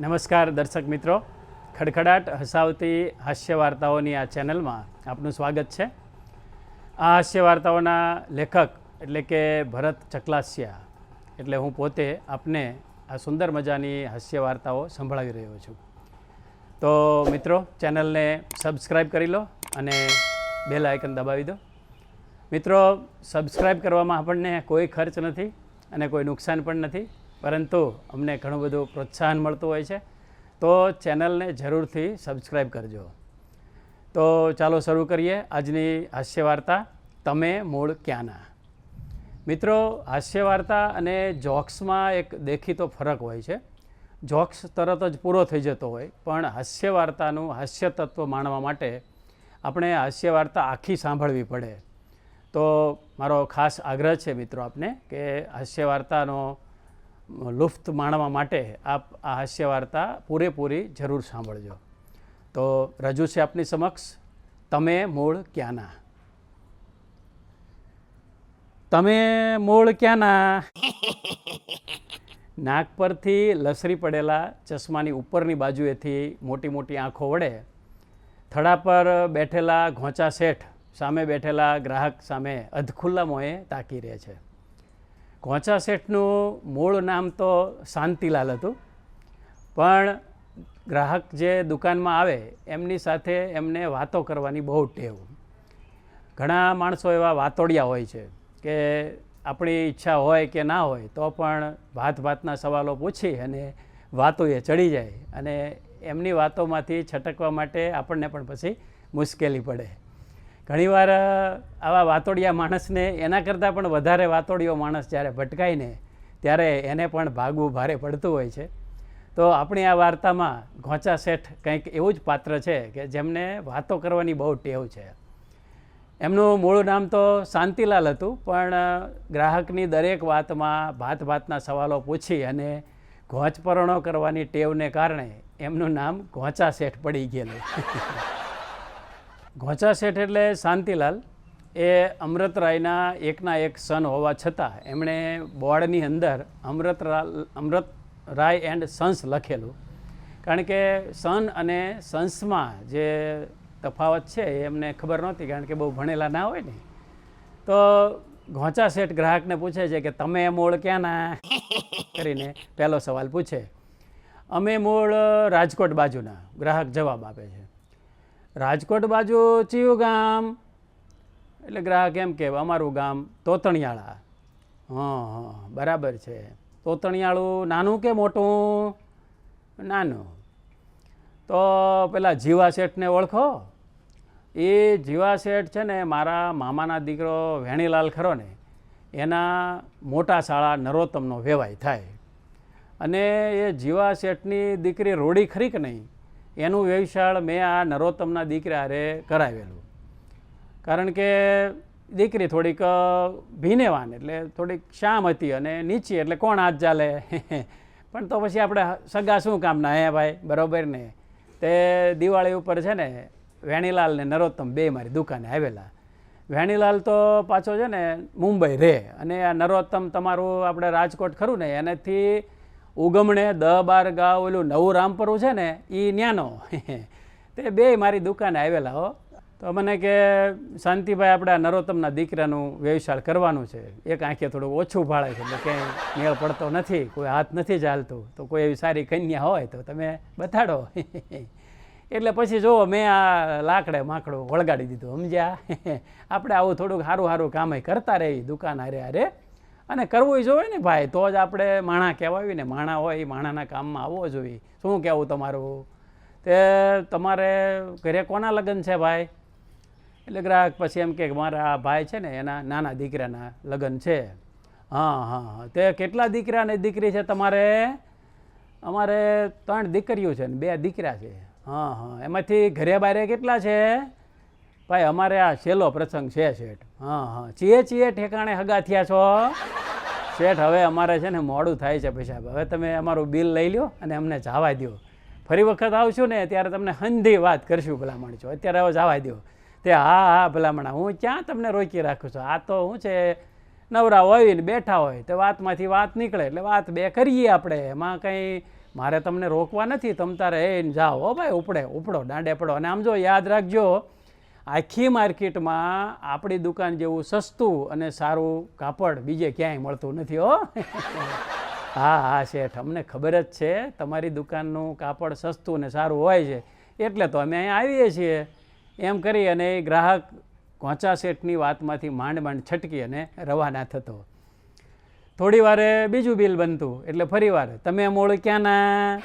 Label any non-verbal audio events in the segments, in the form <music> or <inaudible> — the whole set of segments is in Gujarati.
નમસ્કાર દર્શક મિત્રો. ખડખડાટ હસાવતી હાસ્ય વાર્તાઓની આ ચેનલમાં આપનું સ્વાગત છે. આ હાસ્ય વાર્તાઓના લેખક એટલે કે ભરત ચકલાસિયા એટલે હું પોતે આપને આ સુંદર મજાની હાસ્ય વાર્તાઓ સંભળાવી રહ્યો છું. તો મિત્રો, ચેનલને સબસ્ક્રાઈબ કરી લો અને બેલ આઇકન દબાવી દો. મિત્રો સબસ્ક્રાઈબ કરવામાં આપણને કોઈ ખર્ચ નથી અને કોઈ નુકસાન પણ નથી. પરંતુ અમને ઘણું બધું પ્રોત્સાહન મળતું હોય છે. તો ચેનલને જરૂરથી સબસ્ક્રાઈબ કરજો. તો ચાલો શરૂ કરીએ આજની હાસ્ય વાર્તા તમે મૂળ ક્યાંના? મિત્રો હાસ્ય વાર્તા અને જોક્સમાં એક દેખીતો ફરક હોય છે. જોક્સ તરત જ પૂરો થઈ જતો હોય, પણ હાસ્ય વાર્તાનું હાસ્ય તત્વ માણવા માટે આપણે હાસ્ય વાર્તા આખી સાંભળવી પડે. તો મારો ખાસ આગ્રહ છે મિત્રો આપને કે હાસ્ય વાર્તાનો લુફ્ત માણવા માટે આપ આ હાસ્ય વાર્તા પૂરેપૂરી જરૂર સાંભળજો. તો રજૂ છે આપની સમક્ષ, તમે મૂળ ક્યાંના? તમે મૂળ ક્યાંના? નાક પરથી લસરી પડેલા ચશ્માની ઉપરની બાજુએથી મોટી મોટી આંખો વડે થડા પર બેઠેલા ઘોંચા શેઠ સામે બેઠેલા ગ્રાહક સામે અધખુલ્લા મોએ તાકી રહે છે. ઘોંચા શેઠનું મૂળ નામ તો શાંતિલાલ હતું. પણ ગ્રાહક જે દુકાનમાં આવે, એમની સાથે એમને વાતો કરવાની બહુ ટેવ. ઘણા માણસો એવા વાતોડિયા હોય છે કે આપણી ઈચ્છા હોય કે ના હોય, તો પણ ભાત ભાતના સવાલો પૂછી અને વાતો એ ચડી જાય અને એમની વાતોમાંથી છટકવા માટે આપણને પણ પછી મુશ્કેલી પડે. ઘણીવાર આવા વાતોડિયા માણસને એના કરતાં પણ વધારે વાતોડિયો માણસ જ્યારે ભટકાય ને, ત્યારે એને પણ ભાગવું ભારે પડતું હોય છે. તો આપણી આ વાર્તામાં ઘોંચા શેઠ કંઈક એવું જ પાત્ર છે કે જેમને વાતો કરવાની બહુ ટેવ છે. એમનું મૂળ નામ તો શાંતિલાલ હતું, પણ ગ્રાહકની દરેક વાતમાં ભાત ભાતના સવાલો પૂછી અને ઘોંચપરણો કરવાની ટેવને કારણે એમનું નામ ઘોંચા શેઠ પડી ગયેલું. <laughs> ઘોંચા શેઠ એટલે શાંતિલાલ. એ અમૃતરાયના એકના એક સન હોવા છતાં એમણે બોર્ડની અંદર અમૃતરાલ અમૃત રાય એન્ડ સન્સ લખેલું. કારણ કે સન અને સન્સમાં જે તફાવત છે એ એમને ખબર નહોતી કારણ કે બહુ ભણેલા ના હોય ને. તો ઘોંચા શેઠ ગ્રાહકને પૂછે છે કે તમે મૂળ ક્યાંના કરીને પહેલો સવાલ પૂછે. અમે મૂળ રાજકોટ બાજુના. ગ્રાહક જવાબ આપે છે. રાજકોટ બાજુ ચિયું ગામ. એટલે ગ્રાહક એમ કે અમારું ગામ તોતણિયાળા. હં હં, બરાબર છે. તોતણિયાળું નાનું કે મોટું? નાનું. તો પેલા જીવા શેઠને ઓળખો. એ જીવા શેઠ છે ને, મારા મામાના દીકરો વેણીલાલ ખરો ને, એના મોટા શાળા નરોત્તમનો વેવાય થાય. અને એ જીવા શેઠની દીકરી રોડી ખરી કે નહીં? એનું વ્યવસાળ મેં આ નરોત્તમના દીકરા હારે કરાવેલું. કારણ કે દીકરી થોડીક ભીનેવાન એટલે થોડીક શામ હતી અને નીચી એટલે કોણ હાથ ચાલે? <laughs> પણ તો પછી આપણે સગા શું કામના હે ભાઈ, બરોબર ને? તે દિવાળી ઉપર છે ને, વેણીલાલ ને નરોત્તમ બે મારી દુકાને આવેલા. વેણીલાલ તો પાછો છે ને મુંબઈ રહે અને આ નરોત્તમ તમારું આપણે રાજકોટ ખરું ને, એનાથી ઉગમણે દ બાર ગાવ, ઓલું નવું રામપરું છે ને એ ન્યાનો. તે બે મારી દુકાને આવેલા હો. તો મને કે, શાંતિભાઈ, આપણા નરોત્તમના દીકરાનું વ્યવસાય કરવાનું છે. એક આંખે થોડું ઓછું ભાળે છે. એટલે ક્યાંય મેળ પડતો નથી. કોઈ હાથ નથી ચાલતું. તો કોઈ એવી સારી કન્યા હોય તો તમે બતાડો. એટલે પછી જુઓ, મેં આ લાકડે માકડું વળગાડી દીધું. સમજ્યા? આપણે આવું થોડુંક સારું સારું કામ કરતા રહી દુકાન હારે હારે. અને કરવું જોઈએ ને ભાઈ, તો જ આપણે માણા કહેવાય ને, માણા હોય એ માણાના કામમાં આવવો જોઈએ. શું કહેવું તમારું? તે તમારે ઘરે કોના લગ્ન છે ભાઈ? એટલે ગ્રાહક પછી એમ કે મારા આ ભાઈ છે ને, એના નાના દીકરાના લગ્ન છે. હા હા તે કેટલા દીકરા ને દીકરી છે તમારે? અમારે ત્રણ દીકરીઓ છે ને, બે દીકરા છે. હા હા. એમાંથી ઘરે બારે કેટલા છે? ભાઈ, અમારે આ છેલ્લો પ્રસંગ છે શેઠ. હા હા. ચીએ ચીએ ઠેકાણે હગા થયા છો? શેઠ, હવે અમારે છે ને મોડું થાય છે પૈસા. હવે તમે અમારું બિલ લઈ લો અને અમને જવા દો ફરી વખત આવશું ને ત્યારે તમને હંધી વાત કરશું ભલામણ છો. અત્યારે હવે જવા દો તે હા હા, ભલામણા. હું ક્યાં તમને રોકી રાખું છું? આ તો શું છે, નવરા હોય ને બેઠા હોય, તો વાતમાંથી વાત નીકળે. એટલે વાત બે કરીએ આપણે. એમાં કંઈ મારે તમને રોકવા નથી. તમ તારે, એ, જાઓ ભાઈ, ઉપડે, ઉપડો, દાંડે પડો. અને આમ જો યાદ રાખજો આખી માર્કેટમાં આપણી દુકાન જેવું સસ્તું અને સારું કાપડ બીજે ક્યાંય મળતું નથી હો. <laughs> હા હા શેઠ અમને ખબર જ છે તમારી દુકાનનું કાપડ સસ્તું ને સારું હોય છે એટલે તો અમે અહીંયા આવીએ છીએ. એમ કરી અને એ ગ્રાહક કોચા શેઠની વાતમાંથી માંડ માંડ છટકી અને રવાના થતો. થોડી વારે બીજું બિલ બનતું એટલે ફરી વાર તમે મૂળ ક્યાંના?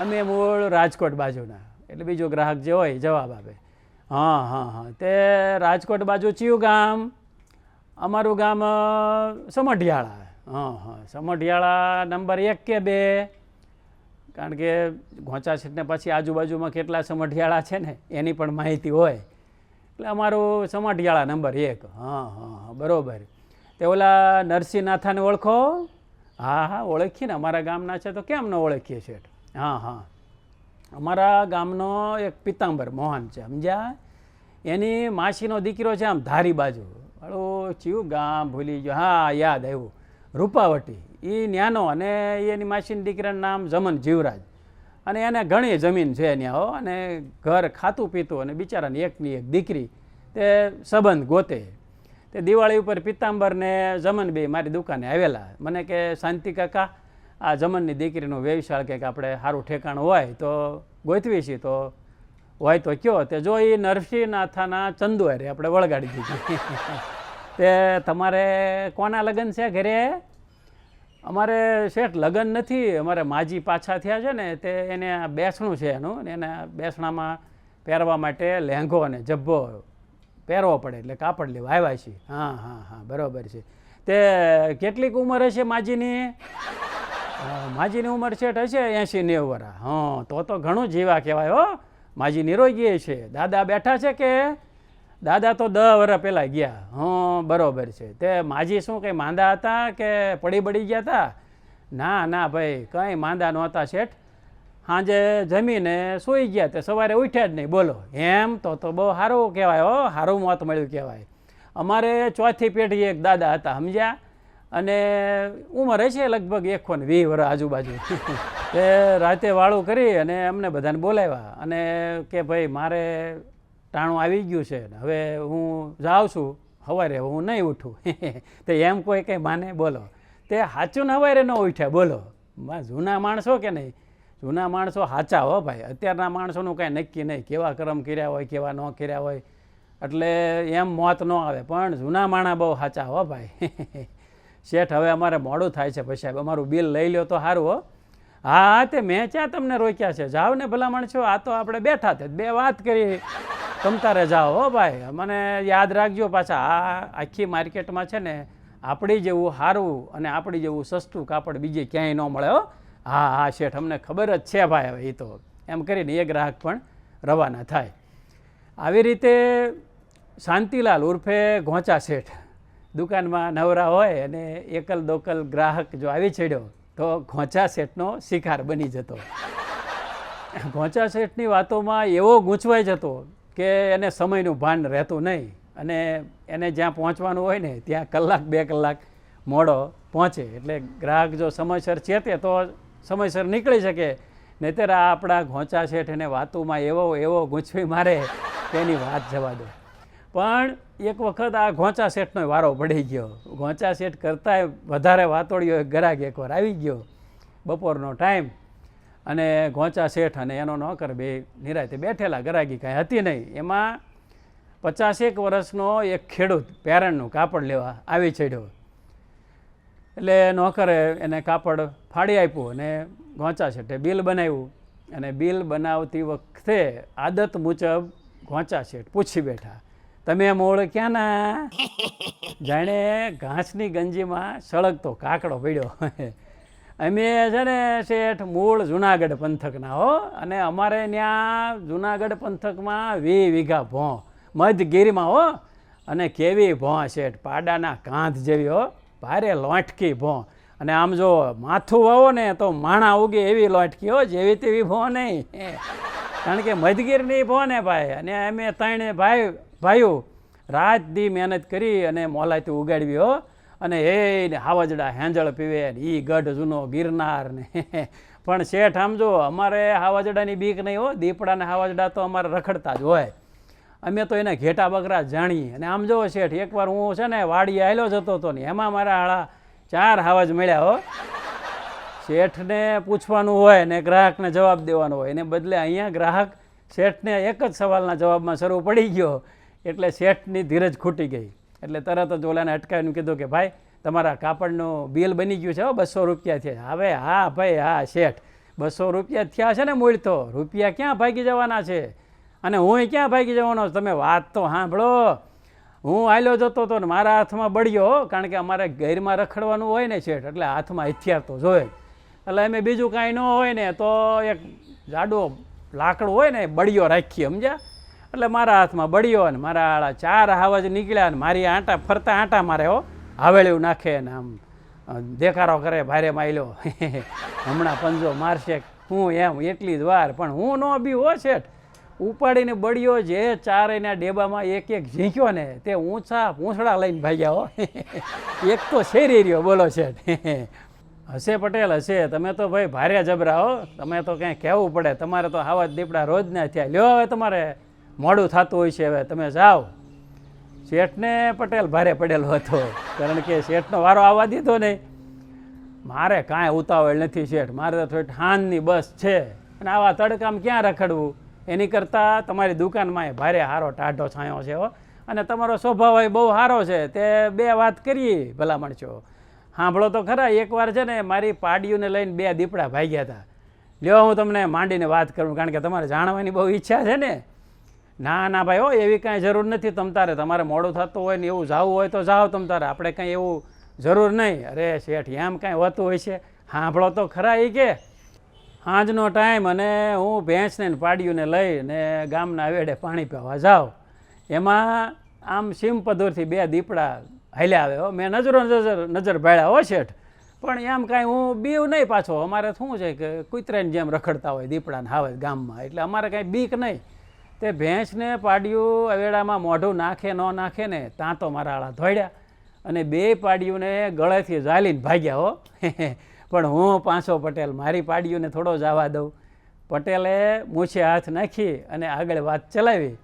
અમે મૂળ રાજકોટ બાજુના. એટલે બીજો ગ્રાહક જે હોય જવાબ આપે. હા હા હા. તે રાજકોટ બાજુ ચિયું ગામ. અમારું ગામ સમઢિયાળા હા. હા સમઢિયાળા નંબર એક કે બે. કારણ કે ઘોંચા છેટને પછી આજુબાજુમાં કેટલા સમઢિયાળા છે ને, એની પણ માહિતી હોય. એટલે અમારું સમઢિયાળા નંબર એક. હા હા હા. બરોબર. તે ઓલા નરસિંહનાથાને ઓળખો? હા હા. ઓળખીએ ને અમારા ગામના છે તો કેમ ન ઓળખીએ શેઠ? હા હા. અમારા ગામનો એક પિતાંબર મોહન છે, સમજ્યા? એની માસીનો દીકરો છે આમ ધારી બાજુ. હળો ચિયું ગામ ભૂલી ગયો. હા, યાદ આવ્યું. રૂપાવટી. એ ન્યાનો અને એની માસીના દીકરાનું નામ જમન જીવરાજ. અને એને ઘણી જમીન છે ત્યાં હો. અને ઘર ખાતું પીતું અને બિચારાની એકની એક દીકરી. તે સંબંધ ગોતે. તે દિવાળી ઉપર પિત્તાંબરને જમન બે મારી દુકાને આવેલા. મને કે, શાંતિ કાકા, આ જમનની દીકરીનું વ્યવસાય કંઈક આપણે સારું ઠેકાણું હોય તો ગોઠવી છીએ તો હોય તો કયો? તે જો એ નરસિંહનાથાના ચંદુ હારે આપણે વળગાડી દીધી. તે તમારે કોના લગ્ન છે ઘરે? અમારે શેઠ લગ્ન નથી, અમારે માજી પાછા થયા છે ને, તે એને બેસણું છે એનું એને બેસણામાં પહેરવા માટે લહેંગો અને જબ્બો પહેરવો પડે, એટલે કાપડ લેવા આવ્યા છીએ. હા હા હા, બરોબર છે. તે કેટલીક ઉંમર હશે માજીની? માજીની ઉંમર શેઠ હશે એંશી નેવું વરા. હા, તો તો ઘણું જીવા કહેવાય, હો. માજી નિરોગી છે. દાદા બેઠા છે કે? દાદા તો દસ વર્ષ પહેલાં ગયા. હં, બરોબર છે. તે માજી શું કંઈ માંદા હતા કે પડી બળી ગયા હતા ના ના ભાઈ, કંઈ માંદા નહોતા શેઠ. સાંજે જમીને સૂઈ ગયા. તે સવારે ઉઠ્યા જ નહીં. બોલો, એમ તો તો બહુ સારું કહેવાય હો. સારું મોત મળ્યું કહેવાય. અમારે ચોથી પેઢી એક દાદા હતા, સમજ્યા? અને ઉંમર છે લગભગ એકસો ને વીસ વર્ષ આજુબાજુ. <laughs> તે રાતે વાળું કરી અને અમને બધાને બોલાવ્યા અને કે ભાઈ, મારે ટાણું આવી ગયું છે હવે હું જાઉં છું સવારે હું નહીં ઉઠું. <laughs> તે એમ કોઈ કંઈ માને? બોલો. તે સાચું ને સવારે ન ઉઠ્યા બોલો. જૂના માણસો કે નહીં? જૂના માણસો સાચા હો ભાઈ. અત્યારના માણસોનું કાંઈ નક્કી નહીં. કેવા કર્મ કર્યા હોય, કેવા ન કર્યા હોય. એટલે એમ મોત ન આવે. પણ જૂના માણા બહુ સાચા હો ભાઈ. <laughs> શેઠ, હવે અમારે મોડું થાય છે પછી સાહેબ, અમારું બિલ લઈ લ્યો તો સારું હો. હા, તે મેં ક્યાં તમને રોક્યા છે. જાઓ ને ભલામણ છો, આ તો આપણે બેઠા તે બે વાત કરી તમ તારે જાઓ હો ભાઈ. મને યાદ રાખજો પાછા, આ આખી માર્કેટમાં છે ને, આપણી જેવું સારું અને આપણી જેવું સસ્તું કાપડ બીજે ક્યાંય ન મળે હો. હા હા, શેઠ, અમને ખબર જ છે ભાઈ હવે એ તો. એમ કરીને એ ગ્રાહક પણ રવાના થાય. આવી રીતે શાંતિલાલ ઉર્ફે ઘોંચા શેઠ દુકાનમાં નવરા હોય અને એકલ દોકલ ગ્રાહક જો આવી ચડ્યો, તો ઘોંચા શેઠનો શિકાર બની જતો. ઘોંચા શેઠની વાતોમાં એવો ગૂંચવાઈ જતો કે એને સમયનું ભાન રહેતું નહીં અને એને જ્યાં પહોંચવાનું હોય ને, ત્યાં કલાક બે કલાક મોડો પહોંચે. એટલે ગ્રાહક જો સમયસર ચેતે, તો સમયસર નીકળી શકે. નહીંતર આ આપણા ઘોંચા શેઠ એને વાતોમાં એવો એવો ગૂંચવી મારે તેની વાત જવા દો. પણ એક વખત આ ઘોંચા શેઠનો વારો પડી ગયો. ઘોંચા શેઠ કરતાંય વધારે વાતોડિયો એક ગ્રાહક એકવાર આવી ગયો બપોરનો ટાઈમ. અને ઘોંચા શેઠ અને એનો નોકર બે નિરાતે બેઠેલા, ગરાગી કાંઈ હતી નહીં. એમાં પચાસેક વર્ષનો એક ખેડૂત પેરણનું કાપડ લેવા આવી ચડ્યો. એટલે નોકરે એને કાપડ ફાડી આપ્યું અને ઘોંચા શેઠે બિલ બનાવ્યું. અને બિલ બનાવતી વખતે આદત મુજબ ઘોંચા શેઠ પૂછી બેઠા. તમે મૂળ ક્યાંના જાણે ઘાસની ગંજીમાં સળગતો કાકડો પડ્યો. અમે છે ને શેઠ મૂળ જુનાગઢ પંથકના હો, અને અમારે ત્યાં જુનાગઢ પંથકમાં વી વીઘા ભોં મધગીરીમાં હો, અને કેવી ભોં શેઠ? પાડાના કાંધ જેવી હો, ભારે લોટકી ભોં અને આમ જો માથું વાવો ને તો માણા ઉગે એવી લોટકી હો, જેવી તેવી ભોં નહીં. કારણ કે મધગીરની ભો ને ભાઈ, અને અમે ત્રણે ભાઈ ભાઈઓ રાત દી મહેનત કરી અને મોલાથી ઉગાડવી હો. અને એ ને હાવજડા હેંજળ પીવે ને એ ગઢ જૂનો ગિરનાર ને. <laughs> પણ શેઠ, આમ જો, અમારે હાવાજડાની બીક નહીં હો. દીપડાને હાવાજડા તો અમારે રખડતા જ હોય. અમે તો એને ઘેટા બકરા જાણીએ. અને આમ જો શેઠ, એકવાર હું છે ને વાડીએ આવેલો જતો હતો ને, એમાં મારા હાળા ચાર હાવાજ મળ્યા હો. શેઠને પૂછવાનું હોય ને ગ્રાહકને જવાબ દેવાનો હોય. એને બદલે અહીંયા ગ્રાહક શેઠને એક જ સવાલના જવાબમાં શરૂ પડી ગયો. એટલે શેઠની ધીરજ ખૂટી ગઈ. એટલે તરત જ ઓલાને અટકાવીને કીધું કે, ભાઈ, તમારા કાપડનું બિલ બની ગયું છે હો, બસો રૂપિયા થયા હવે હા ભાઈ, હા, શેઠ, બસો રૂપિયા થયા છે ને મૂળ તો. રૂપિયા ક્યાં ભાગી જવાના છે? અને હું ક્યાં ભાગી જવાનો છું? તમે વાત તો સાંભળો. હું આયલો જતો હતો ને મારા હાથમાં બળ્યો કારણ કે અમારે ગેરમાં રખડવાનું હોય ને શેઠ, એટલે હાથમાં હથિયાર તો જોઈએ એટલે અમે બીજું કાંઈ ન હોય ને, તો એક જાડો લાકડું હોય ને બળિયો રાખીએ, સમજ્યા? એટલે મારા હાથમાં બળ્યો ને મારા આળા ચાર હાવજ નીકળ્યા ને મારી આંટા ફરતા આંટા મારે હો. હાવેળ્યું નાખે ને આમ દેખારો કરે, ભારે માયલો. <laughs> હમણાં પંજો મારશે. હું એમ એટલી જ વાર, પણ હું ન બી હો શેઠ. ઉપાડીને બળ્યો જે ચારેના ડેબામાં એક એક ઝીંક્યો ને, તે ઊંચા પૂંછડા લઈને ભાગ્યા હો. <laughs> એક તો શેરી રહ્યો, બોલો શેઠ. <laughs> હશે પટેલ, હશે. તમે તો ભાઈ ભારે જબરા હો. તમે તો કંઈ કહેવું પડે. તમારે તો આવા દીપડા રોજના થયા. લ્યો હવે તમારે મોડું થતું હોય છે હવે, તમે જાઓ. શેઠને પટેલ ભારે પડેલો હતો, કારણ કે શેઠનો વારો આવવા દીધો નહીં. મારે કાંઈ ઉતાવળ નથી શેઠ, મારે તો થોડી ઠાનની બસ છે. અને આવા તડકામ ક્યાં રખડવું? એની કરતાં તમારી દુકાનમાં ભારે સારો ટાઢો છાંયો છે હો. અને તમારો સ્વભાવ એ બહુ સારો છે, તે બે વાત કરીએ ભલામણ છો. સાંભળો તો ખરા, એકવાર છે ને મારી પાડીઓને લઈને બે દીપડા ભાગ્યા હતા. લ્યો, હું તમને માંડીને વાત કરું, કારણ કે તમારે જાણવાની બહુ ઈચ્છા છે ને. ના ના ભાઈ, હો, એવી કાંઈ જરૂર નથી તમ તારે. તમારે મોડું થતું હોય ને એવું જાવું હોય તો જાઓ તમ તારે. આપણે કાંઈ એવું જરૂર નહીં. અરે શેઠ, એમ કાંઈ હોતું હોય છે. સાંભળો તો ખરા એ કે. સાંજનો ટાઈમ અને હું ભેંસને ને પાડીઓને લઈને ગામના વેડે પાણી પીવા જાઉં. એમાં આમ સિમપદોરથી બે દીપડા હાલ્યા આવે. હો, મેં નજરો નજર નજર ભાળ્યા, હો, શેઠ. પણ એમ કાંઈ હું બીવ નહીં પાછો. અમારે શું છે કે કૂતરાની જેમ રખડતા હોય દીપડાને હાવે ગામમાં. એટલે અમારે કાંઈ બીક નહીં. તે ભેંસને પાડ્યું અવેડામાં મોઢું નાખે, ન નાખે ને ત્યાં તો મારા આળા ધોડ્યા અને બે પાડ્યુંને ગળેથી ઝાલીને ભાગ્યા હો. <laughs> પણ હું પાંચો પટેલ, મારી પાડ્યુંને થોડો જવા દઉં. પટેલે મૂછે હાથ નાખી અને આગળ વાત ચલાવી.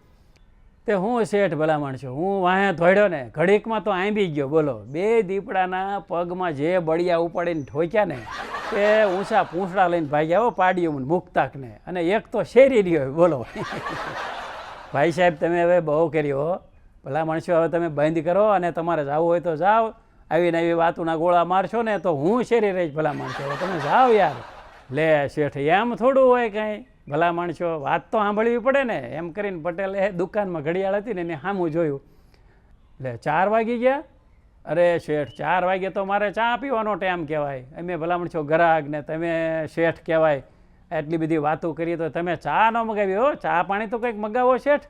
તે હું શેઠ ભલામણ છું, હું વાંહે ધોડ્યો ને, ઘડીકમાં તો આંબી ગયો, બોલો. બે દીપડાના પગમાં જે બળિયા ઉપાડીને ઠોક્યા ને, તે ઊંચા પૂંછડા લઈને ભાગ્યા હો પાડ્યું મૂકતાકને. અને એક તો શેરી રહ્યો બોલો. <laughs> ભાઈ સાહેબ, તમે હવે બહુ કર્યો ભલા માણસો હવે તમે બંધ કરો અને તમારે જવું હોય તો જાઓ. આવીને આવી વાતોના ગોળા મારશો ને તો હું શેરી રહીશ, ભલા માણસો તમે જાઓ યાર. લે, શેઠ, એમ થોડું હોય કાંઈ. ભલા માણસો વાત તો સાંભળવી પડે ને. એમ કરીને પટેલે દુકાનમાં ઘડિયાળ હતી ને એને સામું જોયું. એટલે ચાર વાગી ગયા? અરે શેઠ, ચાર વાગે તો મારે ચા પીવાનો ટાઈમ કહેવાય. અમે ભલામણ છો ગ્રાહક ને તમે શેઠ કહેવાય. એટલી બધી વાતો કરીએ તો તમે ચા ન મગાવી, હો. ચા પાણી તો કંઈક મગાવો શેઠ.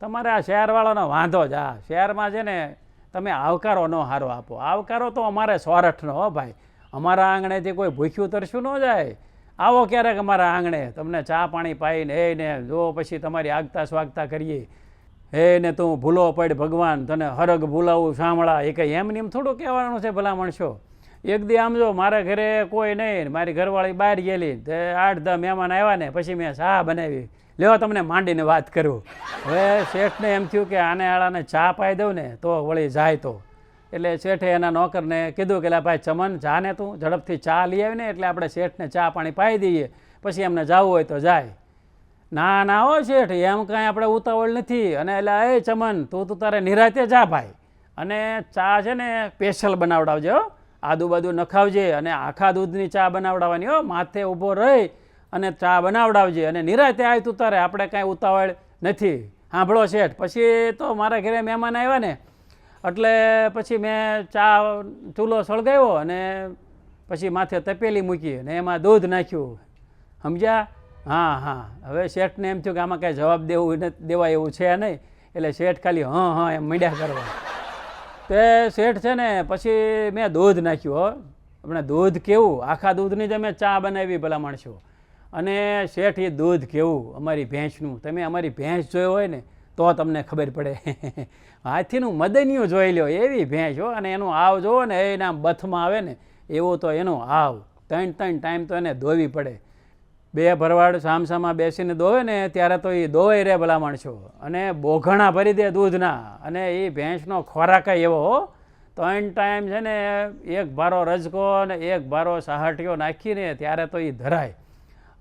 તમારે આ શહેરવાળાનો વાંધો જ. આ શહેરમાં છે ને તમે આવકારો ન હારો આપો. આવકારો તો અમારે સોરઠનો હો ભાઈ. અમારા આંગણેથી કોઈ ભૂખ્યું તરશું ન જાય. આવો ક્યારેક અમારા આંગણે. તમને ચા પાણી પાઈને એ ને, જો પછી તમારી આગતા સ્વાગતા કરીએ. હે ને, તું ભૂલો પડ ભગવાન. તને હરગ ભૂલાવું સાંભળા. એ કંઈ એમ ને એમ થોડું કહેવાનું છે ભલા માણસો? એક દી આમ જો મારા ઘરે કોઈ નહીં, મારી ઘરવાળી બહાર ગયેલી આઠ દસ મહેમાન આવ્યા ને, પછી મેં ચા બનાવી. લેવો તમને માંડીને વાત કરું. હવે શેઠને એમ થયું કે આને આળાને ચા પાઈ દઉં ને, તો વળી જાય તો. એટલે શેઠે એના નોકરને કીધું કે ભાઈ, ચમન જા ને તું ઝડપથી ચા લઈ આવીને, એટલે આપણે શેઠને ચા પાણી પાઈ દઈએ. પછી એમને જવું હોય તો જાય. ના ના હો શેઠ, એમ કાંઈ આપણે ઉતાવળ નથી. અને એટલે એ ચમન, તું તું તારે નિરાતે જા ભાઈ. અને ચા છે ને, સ્પેશિયલ બનાવડાવજે હો આદુ બાદુ નખાવજે અને આખા દૂધની ચા બનાવડાવવાની. હો, માથે ઊભો રહી અને ચા બનાવડાવજે અને નિરાતે આવી તું તારે, આપણે કાંઈ ઉતાવળ નથી. સાંભળો શેઠ, પછી તો મારા ઘરે મહેમાન આવ્યા ને, એટલે પછી મેં ચા ચૂલો સળગાવ્યો અને પછી માથે તપેલી મૂકી અને એમાં દૂધ નાખ્યું. સમજ્યા? હા હા. હવે શેઠને એમ થયું કે આમાં કાંઈ જવાબ દેવું દેવાય એવું છે નહીં. એટલે શેઠ ખાલી, હં હં, એમ મીડ્યા કરવા. તે શેઠ છે ને, પછી મેં દૂધ નાખ્યું, હો. આપણે દૂધ કેવું? આખા દૂધની જ અમે ચા બનાવી ભલા માણસો. અને શેઠ એ દૂધ કેવું? અમારી ભેંસનું. તમે અમારી ભેંસ જોયો હોય ને, તો તમને ખબર પડે. <laughs> હાથીનું મદનિયું જોઈ લો એવી ભેંસ, હો. અને એનું આવ જોવો ને એના બથમાં આવે ને, એવો તો એનો આવ ત્રણ ત્રણ ટાઈમ તો એને ધોવી પડે. બે ભરવાડ સામસામાં બેસીને દોવે ને ત્યારે તો એ દોવાઈ રહે ભલા માણસો અને બોઘણા ભરી દે દૂધના. અને એ ભેંસનો ખોરાક એવો તો ત્રણ ટાઈમ છે ને એક ભારો રજકો અને એક ભારો સહાટીઓ નાખીને ત્યારે તો એ ધરાય.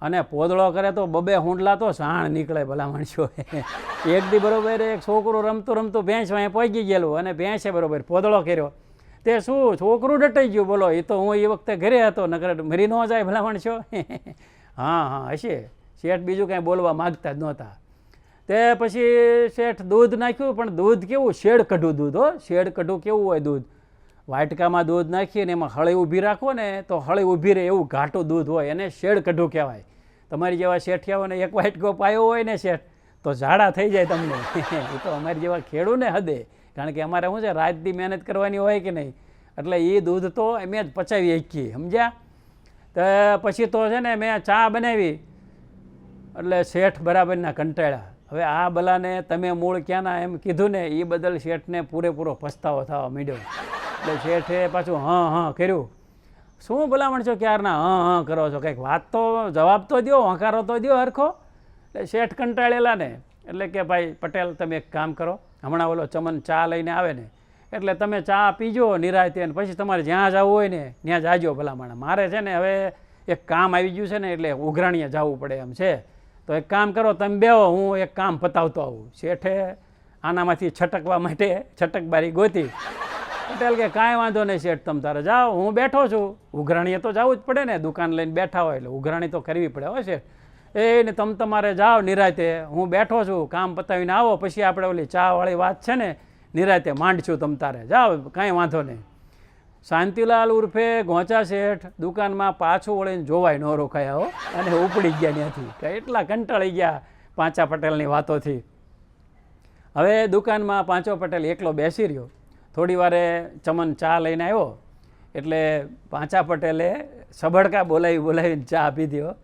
અને પોદળો કરે તો બબે હુંડલા તો સાણ નીકળે ભલા માણસો <laughs> એક દી બરોબર એક છોકરું રમતું રમતું ભેંસ વાંહે પહોંચી ગયેલું અને ભેંસે બરોબર પોદળો કર્યો. તે શું છોકરું ડટાઈ ગયું બોલો એ તો હું એ વખતે ઘરે હતો, નકર મરી ન જાય ભલા માણસો <laughs> હા હા, હશે. શેઠ બીજું કાંઈ બોલવા માગતા જ નહોતા. તે પછી શેઠ દૂધ નાખ્યું, પણ દૂધ કેવું? શેડ કઢું દૂધ, હો. શેડ કઢું કેવું હોય દૂધ? વાટકામાં દૂધ નાખીને એમાં હળી ઊભી રાખો ને, તો હળી ઊભી રહે એવું ઘાટું દૂધ હોય. એને શેડ કઢું કહેવાય. તમારી જેવા શેઠિયાઓને એક વાટકો પાયો હોય ને શેઠ, તો ઝાડા થઈ જાય તમને. <laughs> એ તો અમારી જેવા ખેડૂને હદે. કારણ કે અમારે શું છે રાતથી મહેનત કરવાની હોય કે નહીં? એટલે એ દૂધ તો અમે જ પચાવી શકીએ, સમજ્યા? તો પછી તો છે ને મેં ચા બનાવી. એટલે શેઠ બરાબરના કંટાળ્યા. હવે આ બલાને તમે મૂળ ક્યાંના એમ કીધું ને એ બદલ શેઠને પૂરેપૂરો પસ્તાવો થવા માંડ્યો. એટલે શેઠે પાછું હં હં કર્યું. શું ભલામણ છો ક્યારના? હં હં કરો છો. કંઈક વાત તો, જવાબ તો દો હંકારો તો દો હરખો. એટલે શેઠ કંટાળેલા ને. એટલે કે ભાઈ પટેલ, તમે એક કામ કરો. હમણાં ઓલો ચમન ચા લઈને આવે ને એટલે તમે ચા પીજો નિરાયતે ને પછી તમારે જ્યાં જવું હોય ને, ત્યાં જાજો ભલામણ. મારે છે ને હવે એક કામ આવી ગયું છે ને, એટલે ઉઘરાણીએ જવું પડે એમ છે. તો એક કામ કરો, તમે બેહો, હું એક કામ પતાવતો આવું. શેઠે આનામાંથી છટકવા માટે છટકબારી ગોતી. પટેલ કે કાંઈ વાંધો નહીં શેઠ, તમે તારે જાઓ. હું બેઠો છું. ઉઘરાણીએ તો જવું જ પડે ને, દુકાન લઈને બેઠા હોય. એટલે ઉઘરાણી તો કરવી પડે, હો શેઠ. એ ને તમે તમારે જાઓ નિરાતે હું બેઠો છું, કામ પતાવીને આવો. પછી આપણે ઓલી ચાવાળી વાત છે ને નિરાતે માંડશું તમ તારે. જાઓ, કાંઈ વાંધો નહીં. શાંતિલાલ ઉર્ફે ગોંચા શેઠ દુકાનમાં પાછું વળીને જોવાય ન રોકાયા હો. અને ઉપડી ગયા ત્યાંથી. એટલા કંટાળી ગયા પાંચા પટેલની વાતોથી. હવે દુકાનમાં પાંચો પટેલ એકલો બેસી રહ્યો. થોડી વારે ચમન ચા લઈને આવ્યો. એટલે પાંચા પટેલે સબડકા બોલાવી બોલાવીને ચા પીધો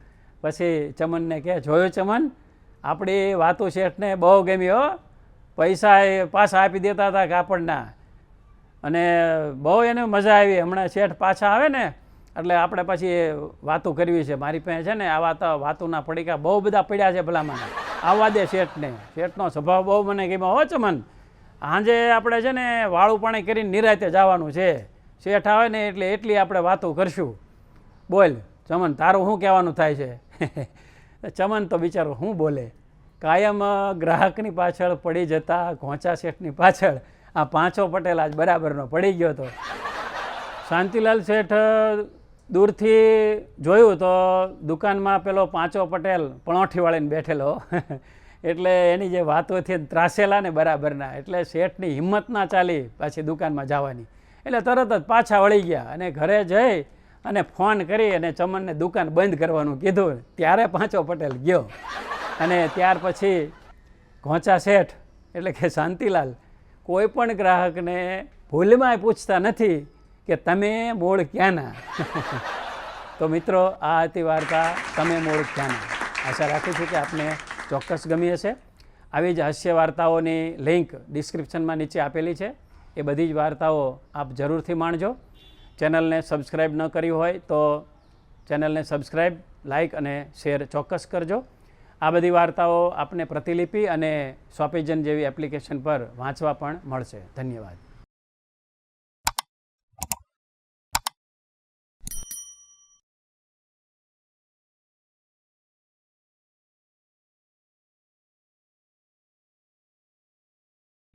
પછી ચમનને કહે, જોયો ચમન, આપણી વાતો શેઠને બહુ ગમી હો. પૈસા એ પાછા આપી દેતા હતા કાપડના. અને બહુ એને મજા આવી. હમણાં શેઠ પાછા આવે ને, એટલે આપણે પછી વાતો કરવી છે. મારી પાસે છે ને આવા તો વાતોના પડીકા બહુ બધા પડ્યા છે ભલામાં આવવા દે શેઠને. શેઠનો સ્વભાવ બહુ મને ગમ્યો. હો ચમન સાંજે આપણે છે ને વાળું પાણી કરીને નિરાતે જવાનું છે. શેઠ આવે ને એટલે એટલી આપણે વાતો કરશું. બોલ, ચમન, તારું શું કહેવાનું થાય છે? <laughs> ચમન તો બિચારો શું બોલે? કાયમ ગ્રાહકની પાછળ પડી જતા, ઘોંચા શેઠની પાછળ, આ પાંચો પટેલ આજ બરાબરનો પડી ગયો હતો શાંતિલાલ શેઠ દૂરથી જોયું તો દુકાનમાં પેલો પાંચો પટેલ પણોઠી વાળીને બેઠેલો. એટલે એની જે વાતોથી ત્રાસેલા ને બરાબરના. એટલે શેઠની હિંમત ના ચાલી પાછી દુકાનમાં જવાની. એટલે તરત જ પાછા વળી ગયા અને ઘરે જઈ અને ફોન કરી અને ચમનને દુકાન બંધ કરવાનું કીધું. ત્યારે પાંચો પટેલ ગયો. અને ત્યાર પછી ઘોંચા શેઠ, એટલે કે શાંતિલાલ, કોઈ પણ ગ્રાહકને ભૂલમાં પૂછતા નથી કે તમે મૂળ ક્યાંના? <laughs> તો મિત્રો, આ હતી વાર્તા તમે મૂળ ક્યાંના? આશા રાખું છું કે આપને ચોક્કસ ગમી હશે. આવી જ હાસ્ય વાર્તાઓની લિંક ડિસ્ક્રિપ્શનમાં નીચે આપેલી છે. એ બધી જ વાર્તાઓ આપ જરૂરથી માણજો. ચેનલને સબસ્ક્રાઈબ ન કરી હોય તો ચેનલને સબસ્ક્રાઈબ લાઇક અને શેર ચોક્કસ કરજો. આ બધી વાર્તાઓ આપને પ્રતિલિપિ અને સોપીજન જેવી એપ્લિકેશન પર વાંચવા પણ મળશે. ધન્યવાદ.